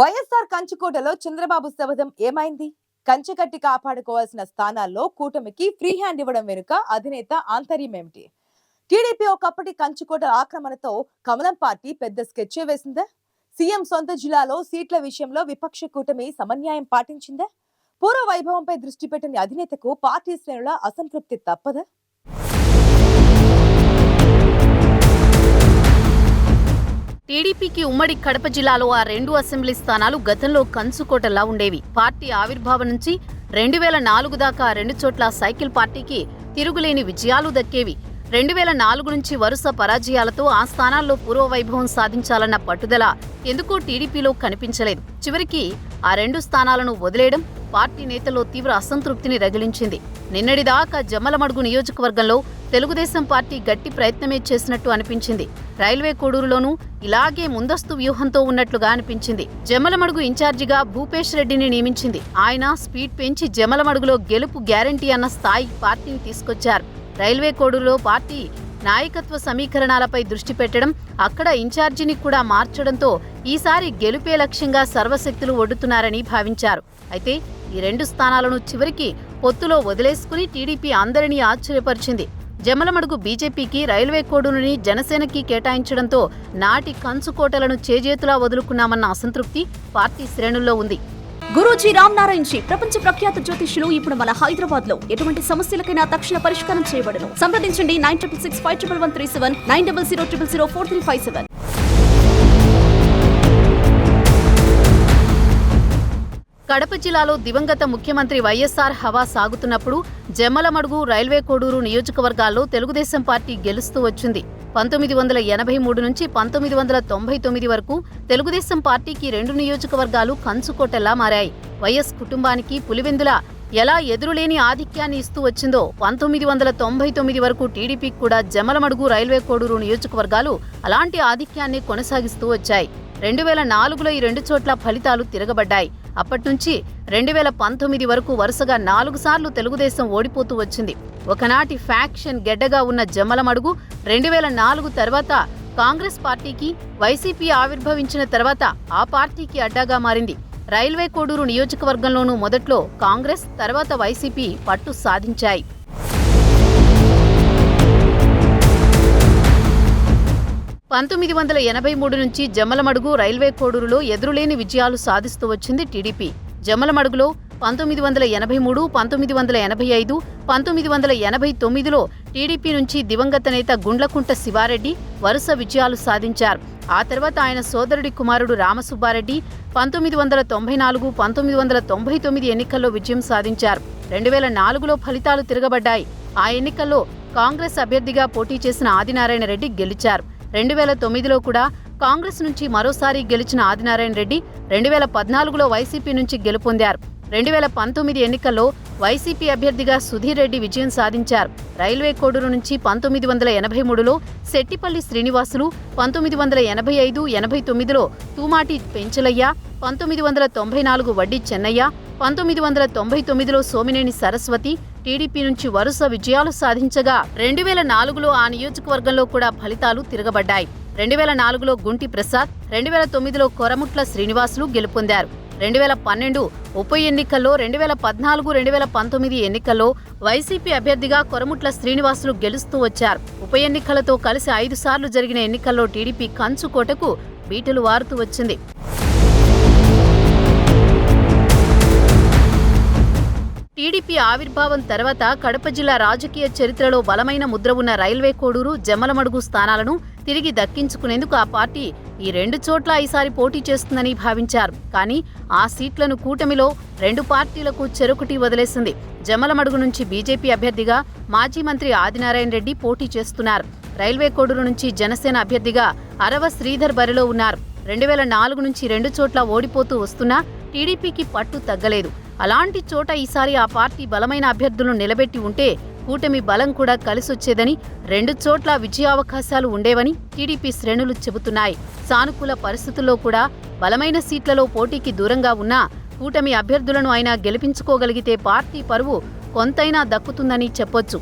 వైఎస్ఆర్ కంచుకోటలో చంద్రబాబు శబదం ఏమైంది? కంచెకట్టి కాపాడుకోవాల్సిన స్థానాల్లో కూటమికి ఫ్రీ హ్యాండ్ ఇవ్వడం వెనుక అధినేత ఆంతర్యం ఏమిటి? టీడీపీ ఒకప్పటి కంచుకోట ఆక్రమణతో కమలం పార్టీ పెద్ద స్కెచ్ వేసిందా? సీఎం సొంత జిల్లాలో సీట్ల విషయంలో విపక్ష కూటమి సమన్యాయం పాటించిందా? పూర్వ వైభవంపై దృష్టి పెట్టని అధినేతకు పార్టీ శ్రేణుల అసంతృప్తి తప్పదా? టీడీపీకి ఉమ్మడి కడప జిల్లాలో ఆ రెండు అసెంబ్లీ స్థానాలు గతంలో కంచుకోటలా ఉండేవి. పార్టీ ఆవిర్భావం నుంచి రెండు వేల నాలుగు దాకా రెండు చోట్ల సైకిల్ పార్టీకి తిరుగులేని విజయాలు దక్కేవి. రెండు వేల నాలుగు నుంచి వరుస పరాజయాలతో ఆ స్థానాల్లో పూర్వ వైభవం సాధించాలన్న పట్టుదల ఎందుకో టీడీపీలో కనిపించలేదు. చివరికి ఆ రెండు స్థానాలను వదిలేయడం పార్టీ నేతల్లో తీవ్ర అసంతృప్తిని రగిలించింది. నిన్నటిదాకా జమ్మలమడుగు నియోజకవర్గంలో తెలుగుదేశం పార్టీ గట్టి ప్రయత్నమే చేసినట్టు అనిపించింది. రైల్వే కోడూరులోనూ ఇలాగే ముందస్తు వ్యూహంతో ఉన్నట్లుగా అనిపించింది. జమ్మలమడుగు ఇన్ఛార్జిగా భూపేష్ రెడ్డిని నియమించింది. ఆయన స్పీడ్ పెంచి జమ్మలమడుగులో గెలుపు గ్యారంటీ అన్న స్థాయి పార్టీని తీసుకొచ్చారు. రైల్వే కోడులో పార్టీ నాయకత్వ సమీకరణాలపై దృష్టి పెట్టడం అక్కడ ఇన్ఛార్జిని కూడా మార్చడంతో ఈసారి గెలుపే లక్ష్యంగా సర్వశక్తులు ఒడ్డుతున్నారని భావించారు. అయితే ఈ రెండు స్థానాలను చివరికి పొత్తులో వదిలేసుకుని టీడీపీ అందరినీ ఆశ్చర్యపరిచింది. జమలమడుగు బీజేపీకి రైల్వే కోడుని జనసేనకి కేటాయించడంతో నాటి కంచుకోటలను చేజేతులా వదులుకున్నామన్న అసంతృప్తి పార్టీ శ్రేణుల్లో ఉంది. గురూజీ రామ్ నారాయణ్ జీ ప్రపంచ ప్రఖ్యాత జ్యోతిష్యులు ఇప్పుడు మన హైదరాబాద్లో ఎటువంటి సమస్యలకైనా తక్షణ పరిష్కారం చేయబడను. సంప్రదించండి nine triple six five triple one three seven nine double zero triple zero four three five seven. Kadapa జిల్లాలో దివంగత ముఖ్యమంత్రి వైఎస్ఆర్ హవా సాగుతున్నప్పుడు జమ్మలమడుగు రైల్వే కోడూరు నియోజకవర్గాల్లో తెలుగుదేశం పార్టీ గెలుస్తూ వచ్చింది. పంతొమ్మిది వందల ఎనభై మూడు నుంచి పంతొమ్మిది వందల తొంభై తొమ్మిది వరకు తెలుగుదేశం పార్టీకి రెండు నియోజకవర్గాలు కంచుకోటలా మారాయి. వైఎస్ కుటుంబానికి పులివెందుల ఎలా ఎదురులేని ఆధిక్యాన్ని ఇస్తూ వచ్చిందో పంతొమ్మిది వందల తొంభై తొమ్మిది వరకు టీడీపీకి కూడా జమలమడుగు రైల్వే కోడూరు నియోజకవర్గాలు అలాంటి ఆధిక్యాన్ని కొనసాగిస్తూ వచ్చాయి. రెండు వేల నాలుగులో ఈ రెండు చోట్ల ఫలితాలు తిరగబడ్డాయి. అప్పట్నుంచి రెండు వేల పంతొమ్మిది వరకు వరుసగా నాలుగు సార్లు తెలుగుదేశం ఓడిపోతూ వచ్చింది. ఒకనాటి ఫ్యాక్షన్ గెడ్డగా ఉన్న జమ్మలమడుగు రెండు వేల నాలుగు తర్వాత కాంగ్రెస్ పార్టీకి వైసీపీ ఆవిర్భవించిన తర్వాత ఆ పార్టీకి అడ్డాగా మారింది. రైల్వే కోడూరు నియోజకవర్గంలోనూ మొదట్లో కాంగ్రెస్ తర్వాత వైసీపీ పట్టు సాధించాయి. పంతొమ్మిది వందల ఎనభై మూడు నుంచి జమ్మలమడుగు రైల్వే కోడూరులో ఎదురులేని విజయాలు సాధిస్తూ వచ్చింది టీడీపీ. జమ్మలమడుగులో పంతొమ్మిది వందల ఎనభై మూడు పంతొమ్మిది వందల ఎనభై ఐదు పంతొమ్మిది వందల ఎనభై తొమ్మిదిలో టీడీపీ నుంచి దివంగత నేత గుండ్లకుంట శివారెడ్డి వరుస విజయాలు సాధించారు. ఆ తర్వాత ఆయన సోదరుడి కుమారుడు రామసుబ్బారెడ్డి పంతొమ్మిది వందల తొంభై నాలుగు పంతొమ్మిది వందల తొంభై తొమ్మిది ఎన్నికల్లో విజయం సాధించారు. రెండు వేల నాలుగులో ఫలితాలు తిరగబడ్డాయి. ఆ ఎన్నికల్లో కాంగ్రెస్ అభ్యర్థిగా పోటీ చేసిన ఆదినారాయణ రెడ్డి గెలిచారు. రెండు వేల తొమ్మిదిలో కూడా కాంగ్రెస్ నుంచి మరోసారి గెలిచిన ఆదినారాయణ రెడ్డి రెండు వేల పద్నాలుగులో వైసీపీ నుంచి గెలుపొందారు. రెండు వేల పంతొమ్మిది ఎన్నికల్లో వైసీపీ అభ్యర్థిగా సుధీర్ రెడ్డి విజయం సాధించారు. రైల్వే కోడూరు నుంచి పంతొమ్మిది వందల ఎనభై మూడులో శెట్టిపల్లి శ్రీనివాసులు పంతొమ్మిది వందల ఎనభై ఐదు ఎనభై తొమ్మిదిలో తూమాటి పెంచలయ్య పంతొమ్మిది వందల తొంభై నాలుగు వడ్డీ చెన్నయ్య పంతొమ్మిది వందల తొంభై తొమ్మిదిలో సోమినేని సరస్వతి టీడీపీ నుంచి వరుస విజయాలు సాధించగా రెండు వేల నాలుగులో ఆ నియోజకవర్గంలో కూడా ఫలితాలు తిరగబడ్డాయి. రెండు వేల నాలుగులో గుంటి ప్రసాద్ రెండు వేల తొమ్మిదిలో కొరముట్ల శ్రీనివాసులు గెలుపొందారు. రెండు వేల పన్నెండు ఉప ఎన్నికల్లో రెండు వేల పద్నాలుగు రెండు వేల పంతొమ్మిది ఎన్నికల్లో వైసీపీ అభ్యర్థిగా కొరముట్ల శ్రీనివాసులు గెలుస్తూ వచ్చారు. ఉప ఎన్నికలతో కలిసి ఐదు సార్లు జరిగిన ఎన్నికల్లో టీడీపీ కంచుకోటకు బీటలు వారుతూ వచ్చింది. టీడీపీ ఆవిర్భావం తర్వాత కడప జిల్లా రాజకీయ చరిత్రలో బలమైన ముద్ర ఉన్న రైల్వే కోడూరు జమ్మలమడుగు స్థానాలను తిరిగి దక్కించుకునేందుకు ఆ పార్టీ ఈ రెండు చోట్ల ఈసారి పోటీ చేస్తుందని భావించారు. కానీ ఆ సీట్లను కూటమిలో రెండు పార్టీలకు చెరొకటి వదిలేసింది. జమ్మలమడుగు నుంచి బీజేపీ అభ్యర్థిగా మాజీ మంత్రి ఆదినారాయణ రెడ్డి పోటీ చేస్తున్నారు. రైల్వే కోడూరు నుంచి జనసేన అభ్యర్థిగా అరవ శ్రీధర్ బరిలో ఉన్నారు. రెండు వేల నాలుగు నుంచి రెండు చోట్ల ఓడిపోతూ వస్తున్నా టీడీపీకి పట్టు తగ్గలేదు. అలాంటి చోట ఈసారి ఆ పార్టీ బలమైన అభ్యర్థులను నిలబెట్టి ఉంటే కూటమి బలం కూడా కలిసొచ్చేదని రెండు చోట్ల విజయావకాశాలు ఉండేవని టీడీపీ శ్రేణులు చెబుతున్నాయి. సానుకూల పరిస్థితుల్లో కూడా బలమైన సీట్లలో పోటీకి దూరంగా ఉన్నా కూటమి అభ్యర్థులను అయినా గెలిపించుకోగలిగితే పార్టీ పరువు కొంతైనా దక్కుతుందని చెప్పొచ్చు.